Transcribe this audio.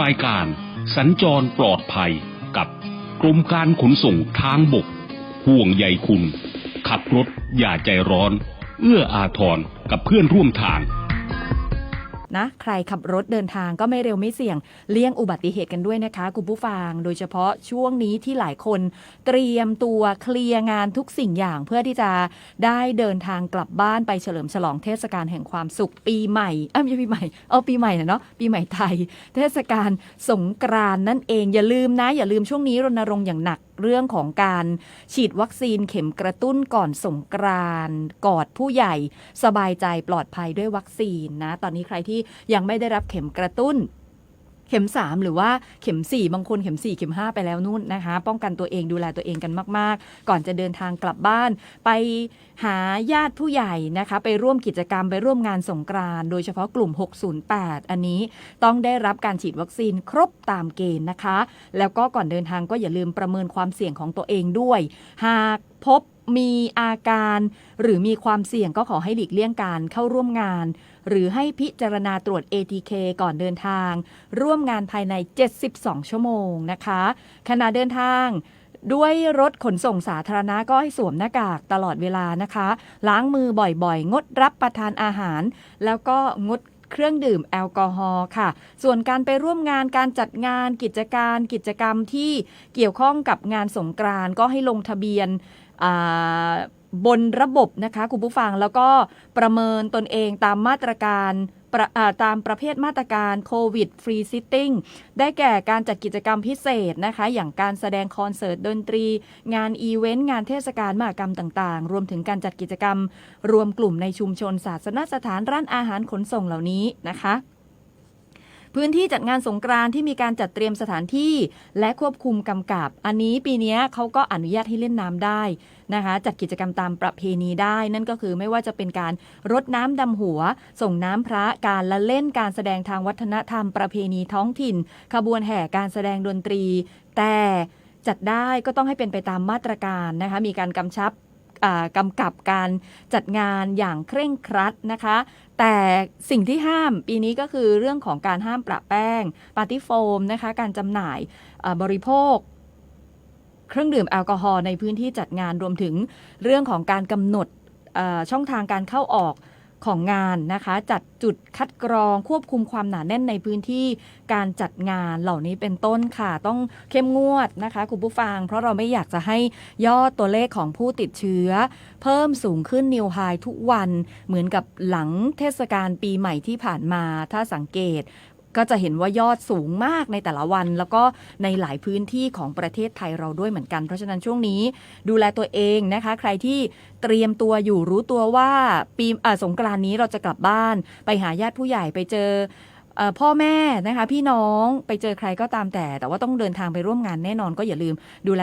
รายการสัญจรปลอดภัยกับกรมการขนส่งทางบก ห่วงใยคุณ ขับรถอย่าใจร้อน เอื้ออาทรกับเพื่อนร่วมทาง นะ ใครขับรถเดินทางก็ไม่เร็วไม่เสี่ยง เลี่ยงอุบัติเหตุกันด้วยนะคะคุณผู้ฟัง โดยเฉพาะช่วงนี้ที่หลายคน เตรียมตัวเคลียร์งานทุกสิ่งอย่างเพื่อที่จะได้เดินทางกลับบ้านไปเฉลิมฉลองเทศกาลแห่งความสุขปีใหม่เอ้าไม่ใช่ปีใหม่เอาปีใหม่นะเนาะปีใหม่ไทย เทศกาลสงกรานต์นั่นเองอย่าลืมนะ อย่าลืมช่วงนี้รณรงค์อย่างหนักเรื่องของการฉีดวัคซีนเข็มกระตุ้นก่อนสงกรานกอดผู้ใหญ่สบายใจปลอดภัยด้วยวัคซีนนะ ตอนนี้ใครที่ยังไม่ได้รับเข็มกระตุ้น เข็ม 3 หรือว่าเข็ม 4 บางคนเข็ม 4 เข็ม 5 ไปแล้วนู่นนะคะ ป้องกันตัวเองดูแลตัวเองกันมาก ๆ ก่อนจะเดินทางกลับบ้าน ไปหาญาติผู้ใหญ่นะคะ ไปร่วมกิจกรรมไปร่วมงานสงกรานต์โดยเฉพาะกลุ่ม 608 อันนี้ต้องได้รับการฉีดวัคซีนครบตามเกณฑ์นะคะ แล้วก็ก่อนเดินทางก็อย่าลืมประเมินความเสี่ยงของตัวเองด้วย หากพบ มีอาการ หรือมีความเสี่ยงก็ขอให้หลีกเลี่ยงการเข้าร่วมงาน หรือให้พิจารณาตรวจ ATK ก่อนเดินทาง ร่วมงานภายใน 72 ชั่วโมงนะคะ ขณะเดินทางด้วยรถขนส่งสาธารณะก็ให้สวมหน้ากากตลอดเวลานะคะ ล้างมือบ่อยๆ งดรับประทานอาหาร แล้วก็งด เครื่องดื่มแอลกอฮอล์ค่ะ ส่วนการไปร่วมงานการจัดงานกิจการกิจกรรมที่เกี่ยวข้องกับงานสงกรานก็ให้ลงทะเบียนบนระบบนะคะคุณผู้ฟังแล้วก็ประเมินตนเองตามมาตรการ ตามประเภทมาตรการโควิดฟรีซิตติ้งได้แก่การจัดกิจกรรมพิเศษนะคะ อย่างการแสดงคอนเสิร์ตดนตรี งานอีเวนต์ งานเทศกาลมหกรรมต่างๆ รวมถึงการจัดกิจกรรม รวมกลุ่มในชุมชนศาสนสถานร้านอาหารขนส่งเหล่านี้นะคะ พื้นที่จัดงานสงกรานต์ที่มีการจัดเตรียมสถานที่และควบคุมกำกับ อันนี้ปีนี้เขาก็อนุญาตให้เล่นน้ำได้นะคะ จัดกิจกรรมตามประเพณีได้ นั่นก็คือไม่ว่าจะเป็นการรดน้ำดำหัว ส่งน้ำพระการละเล่นการแสดงทางวัฒนธรรมประเพณีท้องถิ่น ขบวนแห่การแสดงดนตรี แต่จัดได้ก็ต้องให้เป็นไปตามมาตรการนะคะ มีการกำชับ กำกับการจัดงานอย่างเคร่งครัดนะคะ แต่สิ่งที่ห้ามปีนี้ก็คือเรื่องของการห้ามประแป้งปาร์ตี้โฟมนะคะ การจำหน่ายบริโภคเครื่องดื่มแอลกอฮอล์ในพื้นที่จัดงานรวมถึงเรื่องของการกำหนดช่องทางการเข้าออก ของงานนะคะ จัดจุดคัดกรองควบคุมความหนาแน่นในพื้นที่การจัดงานเหล่านี้เป็นต้นค่ะ ต้องเข้มงวดนะคะคุณผู้ฟัง เพราะเราไม่อยากจะให้ยอดตัวเลขของผู้ติดเชื้อ เพิ่มสูงขึ้นนิวไฮทุกวันเหมือนกับหลังเทศกาลปีใหม่ที่ผ่านมาถ้าสังเกต ก็จะเห็นว่ายอดสูงมากในแต่ละวัน แล้วก็ในหลายพื้นที่ของประเทศไทยเราด้วยเหมือนกัน เพราะฉะนั้นช่วงนี้ดูแลตัวเองนะคะ ใครที่เตรียมตัวอยู่รู้ตัวว่าปีอ่าสงกรานนี้เราจะกลับบ้าน ไปหาญาติผู้ใหญ่ไปเจอพ่อแม่นะคะ พี่น้องไปเจอใครก็ตามแต่ แต่ว่าต้องเดินทางไปร่วมงานแน่นอนก็อย่าลืมดูแล